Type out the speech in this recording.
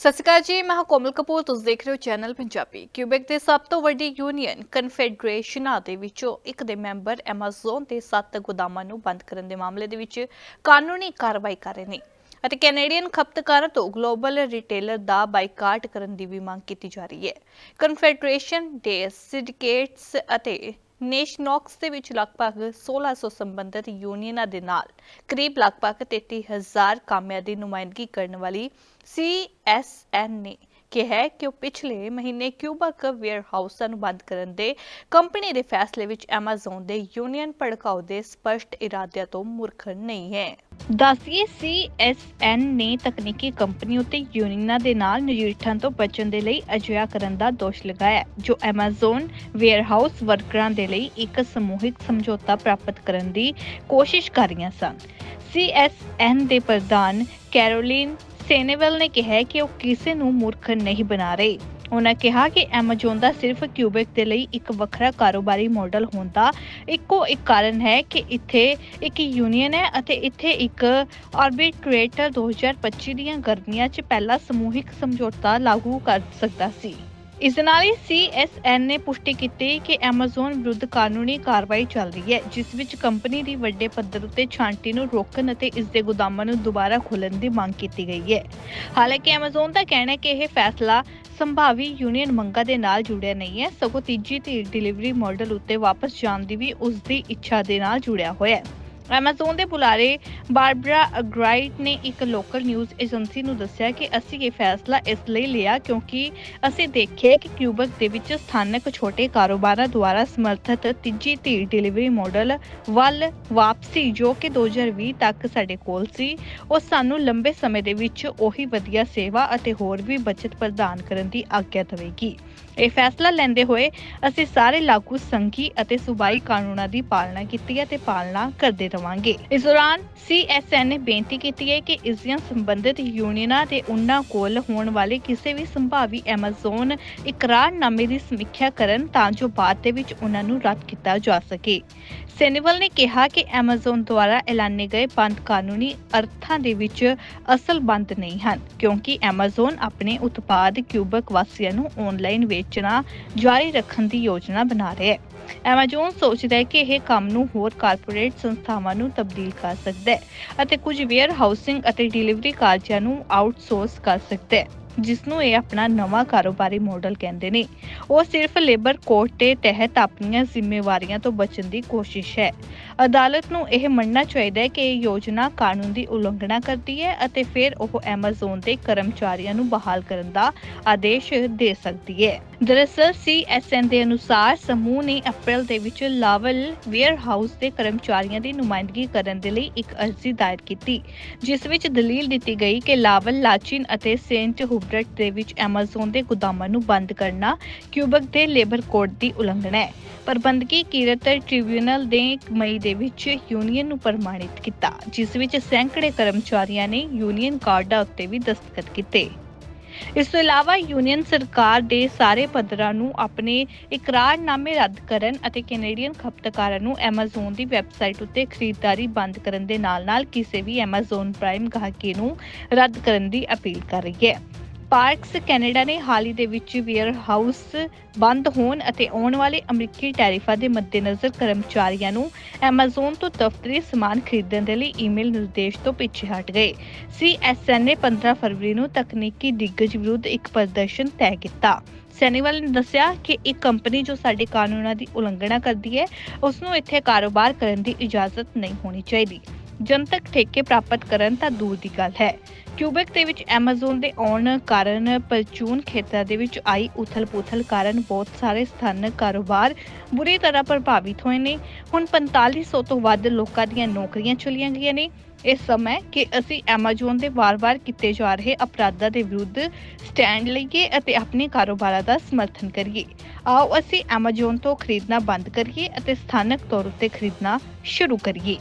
ਸਤਿ ਸ਼੍ਰੀ ਅਕਾਲ ਜੀ, ਮੈਂ ਕੋਮਲ ਕਪੂਰ, ਤੁਸੀਂ ਦੇਖ ਰਹੇ ਹੋ ਚੈਨਲ ਪੰਜਾਬੀ। ਕਿਊਬੈਕ ਦੇ ਸਭ ਤੋਂ ਵੱਡੀ ਯੂਨੀਅਨ ਕਨਫੈਡਰੇਸ਼ਨਾਂ ਦੇ ਵਿੱਚੋਂ ਇੱਕ ਦੇ ਮੈਂਬਰ ਐਮਾਜ਼ਨ ਦੇ ਸੱਤ ਗੋਦਾਮਾਂ ਨੂੰ ਬੰਦ ਕਰਨ ਦੇ ਮਾਮਲੇ ਦੇ ਵਿੱਚ ਕਾਨੂੰਨੀ ਕਾਰਵਾਈ ਕਰ ਰਹੇ ਨੇ। ਅਤੇ ਕੈਨੇਡੀਅਨ ਖਪਤਕਾਰਾਂ ਤੋਂ ਗਲੋਬਲ ਰਿਟੇਲਰ ਦਾ ਬਾਈਕਾਟ ਕਰਨ ਦੀ ਵੀ ਮੰਗ ਕੀਤੀ ਜਾ ਰਹੀ ਹੈ। ਕਨਫੈਡਰੇਸ਼ਨ ਦੇ ਸਿੰਡੀਕੇਟਸ ਅਤੇ ਨੇਸ਼ਨੌਕਸ ਦੇ ਵਿੱਚ ਲਗਭਗ 1600 ਸੰਬੰਧਿਤ ਯੂਨੀਅਨਾਂ ਦੇ ਨਾਲ ਕਰੀਬ ਲਗਭਗ 33000 ਕਾਮਿਆਂ ਦੀ ਨੁਮਾਇੰਦਗੀ ਕਰਨ ਵਾਲੀ ਸੀਐਸਐਨ ਨੇ ਕਿਹਾ ਕਿ ਉਹ ਪਿਛਲੇ ਮਹੀਨੇ ਕਿਊਬਕ ਵੇਅਰ ਨੂੰ ਬੰਦ ਕਰਨ ਦੇ ਕੰਪਨੀ ਦੇ ਫੈਸਲੇ ਵਿੱਚ ਐਮਾਜ਼ਨ ਦੇ ਯੂਨੀਅਨ ਭੜਕਾਊ ਦੇ ਸਪਸ਼ਟ ਇਰਾਦਿਆਂ ਤੋਂ ਮੁਰਖਣ ਨਹੀਂ ਹੈ। ਦੱਸੀਏ ਸੀਐਸਐਨ ਨੇ ਤਕਨੀਕੀ ਕੰਪਨੀ ਉਤੇ ਯੂਨੀਅਨਾਂ ਦੇ ਨਾਲ ਨਜਿੱਠਣ ਤੋਂ ਬਚਣ ਦੇ ਲਈ ਅਜਿਹਾ ਕਰਨ ਦਾ ਦੋਸ਼ ਲਗਾਇਆ, ਜੋ ਐਮਾਜ਼ਨ ਵੇਅਰਹਾਊਸ ਵਰਕਰਾਂ ਦੇ ਲਈ ਇੱਕ ਸਮੂਹਿਕ ਸਮਝੌਤਾ ਪ੍ਰਾਪਤ ਕਰਨ ਦੀ ਕੋਸ਼ਿਸ਼ ਕਰ ਰਹੀਆਂ ਸਨ। ਸੀਐਸਐਨ ਦੇ ਪ੍ਰਧਾਨ ਕੈਰੋਲਿਨ ਸੇਨੇਵਲ ਨੇ ਕਿਹਾ ਕਿ ਉਹ ਕਿਸੇ ਨੂੰ ਮੂਰਖ ਨਹੀਂ ਬਣਾ ਰਹੇ। ਉਹਨਾਂ ਕਿਹਾ ਕਿ ਐਮਾਜ਼ਨ ਦਾ ਸਿਰਫ ਕਿਊਬਿਕ ਦੇ ਲਈ ਇੱਕ ਵੱਖਰਾ ਕਾਰੋਬਾਰੀ ਮਾਡਲ ਹੋਣ ਦਾ ਇੱਕੋ ਇੱਕ ਕਾਰਨ ਹੈ ਕਿ ਇੱਥੇ ਇੱਕ ਯੂਨੀਅਨ ਹੈ ਅਤੇ ਇੱਥੇ ਇੱਕ ਆਰਬਿਟਰੇਟਰ 2025 ਦੀਆਂ ਗਰਮੀਆਂ 'ਚ ਪਹਿਲਾ ਸਮੂਹਿਕ ਸਮਝੌਤਾ ਲਾਗੂ ਕਰ ਸਕਦਾ ਸੀ। ਇਸ ਦੇ ਨਾਲ ਹੀ ਸੀਐਸਐਨ ਨੇ ਪੁਸ਼ਟੀ ਕੀਤੀ ਕਿ ਐਮਾਜ਼ਨ ਵਿਰੁੱਧ ਕਾਨੂੰਨੀ ਕਾਰਵਾਈ ਚੱਲ ਰਹੀ ਹੈ, ਜਿਸ ਵਿੱਚ ਕੰਪਨੀ ਦੀ ਵੱਡੇ ਪੱਧਰ ਉੱਤੇ ਛਾਂਟੀ ਨੂੰ ਰੋਕਣ ਅਤੇ ਇਸ ਦੇ ਗੋਦਾਮਾਂ ਨੂੰ ਦੁਬਾਰਾ ਖੋਲ੍ਹਣ ਦੀ ਮੰਗ ਕੀਤੀ ਗਈ ਹੈ। ਹਾਲਾਂਕਿ ਐਮਾਜ਼ਨ ਦਾ ਕਹਿਣਾ ਹੈ ਕਿ ਇਹ ਫੈਸਲਾ ਸੰਭਾਵੀ ਯੂਨੀਅਨ ਮੰਗਾਂ ਦੇ ਨਾਲ ਜੁੜਿਆ ਨਹੀਂ ਹੈ, ਸਗੋਂ ਤੀਜੀ ਧਿਰ ਡਿਲੀਵਰੀ ਮਾਡਲ ਉੱਤੇ ਵਾਪਸ ਜਾਣ ਦੀ ਵੀ ਉਸ ਦੀ ਇੱਛਾ ਦੇ ਨਾਲ ਜੁੜਿਆ ਹੋਇਆ ਹੈ। ਐਮਾਜ਼ਨ ਦੇ ਬੁਲਾਰੇ ਬਾਰਬਰਾ ਅਗਰਾਈਟ ਨੇ ਇੱਕ ਲੋਕਲ ਨਿਊਜ਼ ਏਜੰਸੀ ਨੂੰ ਦੱਸਿਆ ਕਿ ਅਸੀਂ ਇਹ ਫੈਸਲਾ ਇਸ ਲਈ ਲਿਆ ਕਿਉਂਕਿ ਅਸੀਂ ਦੇਖਿਆ ਕਿ ਕਿਊਬਕ ਦੇ ਵਿੱਚ ਸਥਾਨਕ ਛੋਟੇ ਕਾਰੋਬਾਰਾਂ ਦੁਆਰਾ ਸਮਰਥਿਤ ਤੀਜੀ ਧਿਰ ਡਿਲੀਵਰੀ ਮਾਡਲ ਵੱਲ ਵਾਪਸੀ ਜੋ ਕਿ 2020 ਤੱਕ ਸਾਡੇ ਕੋਲ ਸੀ, ਉਹ ਸਾਨੂੰ ਲੰਬੇ ਸਮੇਂ ਦੇ ਵਿੱਚ ਉਹੀ ਵਧੀਆ ਸੇਵਾ ਅਤੇ ਹੋਰ ਵੀ ਬਚਤ ਪ੍ਰਦਾਨ ਕਰਨ ਦੀ ਆਗਿਆ ਦੇਵੇਗੀ। ਇਹ ਫੈਸਲਾ ਲੈਂਦੇ ਹੋਏ ਅਸੀਂ ਸਾਰੇ ਲਾਗੂ ਸੰਘੀ ਅਤੇ ਸੂਬਾਈ ਕਾਨੂੰਨਾਂ ਦੀ ਪਾਲਣਾ ਕੀਤੀ ਹੈ ਤੇ ਪਾਲਣਾ ਕਰਦੇ ਰਵਾਂਗੇ। ਇਸ ਦੌਰਾਨ ਸੀਐਸਐਨ ਨੇ ਬੇਨਤੀ ਕੀਤੀ ਹੈ ਕਿ ਇਸ ਦੀਆਂ ਸੰਬੰਧਿਤ ਯੂਨੀਅਨਾਂ ਤੇ ਉਹਨਾਂ ਕੋਲ ਹੋਣ ਵਾਲੇ ਕਿਸੇ ਵੀ ਸੰਭਾਵੀ ਐਮਾਜ਼ਨ ਇਕਰਾਰਨਾਮੇ ਦੀ ਸਮੀਖਿਆ ਕਰਨ ਤਾਂ ਜੋ ਬਾਅਦ ਦੇ ਵਿੱਚ ਉਹਨਾਂ ਨੂੰ ਰੱਦ ਕੀਤਾ ਜਾ ਸਕੇ। ਸੈਨੇਵਲ ਨੇ ਕਿਹਾ ਕਿ ਐਮਾਜ਼ਨ ਦੁਆਰਾ ਐਲਾਨੇ ਗਏ ਬੰਦ ਕਾਨੂੰਨੀ ਅਰਥਾਂ ਦੇ ਵਿੱਚ ਅਸਲ ਬੰਦ ਨਹੀਂ ਹਨ, ਕਿਉਂਕਿ ਐਮਾਜ਼ਨ ਆਪਣੇ ਉਤਪਾਦ ਕਿਊਬਕ ਵਾਸੀਆਂ ਨੂੰ ਆਨਲਾਈਨ ਵੇਚਣਾ ਜਾਰੀ ਰੱਖਣ ਦੀ ਯੋਜਨਾ ਬਣਾ ਰਿਹਾ। ਹੈ ਐਮਾਜ਼ਨ ਸੋਚਦਾ ਹੈ ਕਿ ਇਹ ਕੰਮ ਨੂੰ ਹੋਰ ਕਾਰਪੋਰੇਟ ਸੰਸਥਾਵਾਂ ਨੂੰ ਤਬਦੀਲ ਕਰ ਸਕਦਾ ਹੈ ਅਤੇ ਕੁਝ ਵੇਅਰ ਹਾਊਸਿੰਗ ਅਤੇ ਡਿਲੀਵਰੀ ਕਾਰਜਾਂ ਨੂੰ ਆਊਟਸੋਰਸ ਕਰ ਸਕਦਾ ਹੈ ਜਿਸ ਨੂੰ ਇਹ ਆਪਣਾ ਨਵਾਂ ਕਾਰੋਬਾਰੀ ਮਾਡਲ ਕਹਿੰਦੇ ਨੇ। ਉਹ ਸਿਰਫ ਲੇਬਰ ਕੋਡ ਦੇ ਤਹਿਤ ਆਪਣੀਆਂ ਜ਼ਿੰਮੇਵਾਰੀਆਂ ਤੋਂ ਬਚਣ ਦੀ ਕੋਸ਼ਿਸ਼ ਹੈ। ਅਦਾਲਤ ਨੂੰ ਇਹ ਮੰਨਣਾ ਚਾਹੀਦਾ ਹੈ ਕਿ ਇਹ ਯੋਜਨਾ ਕਾਨੂੰਨ ਦੀ ਉਲੰਘਣਾ ਕਰਦੀ ਹੈ ਅਤੇ ਫਿਰ ਉਹ ਐਮਾਜ਼ਨ ਦੇ ਕਰਮਚਾਰੀਆਂ ਨੂੰ ਬਹਾਲ ਕਰਨ ਦਾ ਆਦੇਸ਼ ਦੇ ਸਕਦੀ ਹੈ। ਦਰਅਸਲ ਸੀਐਸਐਨ ਦੇ ਅਨੁਸਾਰ ਸਮੂਹ ਨੇ ਅਪ੍ਰੈਲ ਦੇ ਵਿੱਚ ਲਾਵਲ ਵੇਅਰ ਹਾਊਸ ਦੇ ਕਰਮਚਾਰੀਆਂ ਦੀ ਨੁਮਾਇੰਦਗੀ ਕਰਨ ਦੇ ਲਈ ਇੱਕ ਅਰਜ਼ੀ ਦਾਇਰ ਕੀਤੀ, ਜਿਸ ਵਿੱਚ ਦਲੀਲ ਦਿੱਤੀ ਗਈ ਕਿ ਲਾਵਲ ਲਾਚਿਨ ਅਤੇ ਸੇਂਟ ਹੁਬਰਟ ਦੇ ਵਿੱਚ ਐਮਾਜ਼ਨ ਦੇ ਗੋਦਾਮਾਂ ਨੂੰ ਬੰਦ ਕਰਨਾ ਕਿਊਬਕ ਦੇ ਲੇਬਰ ਕੋਡ ਦੀ ਉਲੰਘਣਾ ਹੈ। ਪ੍ਰਬੰਧਕੀ ਕਿਰਤ ਟ੍ਰਿਬਿਊਨਲ ਦੇ ਮਈ ਦੇ ਵਿੱਚ ਯੂਨੀਅਨ ਨੂੰ ਪ੍ਰਮਾਣਿਤ ਕੀਤਾ, ਜਿਸ ਵਿੱਚ ਸੈਂਕੜੇ ਕਰਮਚਾਰੀਆਂ ਨੇ ਯੂਨੀਅਨ ਕਾਰਡਾਂ ਉੱਤੇ ਵੀ ਦਸਤਖਤ ਕੀਤੇ। ਇਸ ਤੋਂ ਇਲਾਵਾ ਯੂਨੀਅਨ ਸਰਕਾਰ ਦੇ ਸਾਰੇ ਪੱਧਰਾਂ ਨੂੰ ਆਪਣੇ ਇਕਰਾਰਨਾਮੇ ਰੱਦ ਕਰਨ ਅਤੇ ਕੈਨੇਡੀਅਨ ਖਪਤਕਾਰਾਂ ਨੂੰ ਐਮਾਜ਼ਨ ਦੀ ਵੈਬਸਾਈਟ ਉੱਤੇ ਖਰੀਦਦਾਰੀ ਬੰਦ ਕਰਨ ਦੇ ਨਾਲ-ਨਾਲ ਕਿਸੇ ਵੀ ਐਮਾਜ਼ਨ ਪ੍ਰਾਈਮ ਗਾਹਕੀ ਨੂੰ ਰੱਦ ਕਰਨ ਦੀ ਅਪੀਲ ਕਰ ਰਹੀ ਹੈ। ਪਾਰਕਸ ਕੈਨੇਡਾ ਨੇ ਹਾਲ ਹੀ ਦੇ ਵਿੱਚ ਵੇਅਰ ਹਾਊਸ ਬੰਦ ਹੋਣ ਅਤੇ ਆਉਣ ਵਾਲੇ ਅਮਰੀਕੀ ਟੈਰਿਫਾਂ ਦੇ ਮੱਦੇਨਜ਼ਰ ਕਰਮਚਾਰੀਆਂ ਨੂੰ ਐਮਾਜ਼ਨ ਤੋਂ ਦਫ਼ਤਰੀ ਸਮਾਨ ਖਰੀਦਣ ਦੇ ਲਈ ਈਮੇਲ ਨਿਰਦੇਸ਼ ਤੋਂ ਪਿੱਛੇ ਹਟ ਗਏ। ਸੀਐਸਐਨ ਨੇ 15 ਫਰਵਰੀ ਨੂੰ ਤਕਨੀਕੀ ਦਿੱਗਜ ਵਿਰੁੱਧ ਇੱਕ ਪ੍ਰਦਰਸ਼ਨ ਤੈਅ ਕੀਤਾ। ਸੈਨੀਵਾਲ ਨੇ ਦੱਸਿਆ ਕਿ ਇੱਕ ਕੰਪਨੀ ਜੋ ਸਾਡੇ ਕਾਨੂੰਨਾਂ ਦੀ ਉਲੰਘਣਾ ਕਰਦੀ ਹੈ ਉਸ ਨੂੰ ਇੱਥੇ ਕਾਰੋਬਾਰ ਕਰਨ ਦੀ ਇਜਾਜ਼ਤ ਨਹੀਂ ਹੋਣੀ ਚਾਹੀਦੀ। ਜਨਤਕ ਠੇਕੇ ਪ੍ਰਾਪਤ ਕਰਨ ਤਾਂ ਦੂਰ ਦੀ ਗੱਲ ਹੈ। ਕਿਊਬਕ ਦੇ ਵਿੱਚ ਐਮਾਜ਼ੋਨ ਦੇ ਆਉਣ ਕਾਰਨ ਪਰਚੂਨ ਖੇਤਰਾਂ ਦੇ ਵਿੱਚ ਆਈ ਉਥਲ-ਪੁਥਲ ਕਾਰਨ ਬਹੁਤ ਸਾਰੇ ਸਥਾਨਕ ਕਾਰੋਬਾਰ ਬੁਰੀ ਤਰ੍ਹਾਂ ਪ੍ਰਭਾਵਿਤ ਹੋਏ ਨੇ। ਹੁਣ 4500 ਤੋਂ ਵੱਧ ਲੋਕਾਂ ਦੀਆਂ ਨੌਕਰੀਆਂ ਚਲੀਆਂ ਗਈਆਂ ਨੇ। ਇਸ ਸਮੇਂ ਕਿ ਅਸੀਂ ਐਮਾਜ਼ੋਨ ਦੇ ਵਾਰ-ਵਾਰ ਕੀਤੇ ਜਾ ਰਹੇ ਅਪਰਾਧਾਂ ਦੇ ਵਿਰੁੱਧ ਸਟੈਂਡ ਲਈਏ ਅਤੇ ਆਪਣੇ ਕਾਰੋਬਾਰਾਂ ਦਾ ਸਮਰਥਨ ਕਰੀਏ। ਆਓ ਅਸੀਂ ਐਮਾਜ਼ੋਨ ਤੋਂ ਖਰੀਦਣਾ ਬੰਦ ਕਰੀਏ ਅਤੇ ਸਥਾਨਕ ਤੌਰ ਉੱਤੇ ਖਰੀਦਣਾ ਸ਼ੁਰੂ ਕਰੀਏ।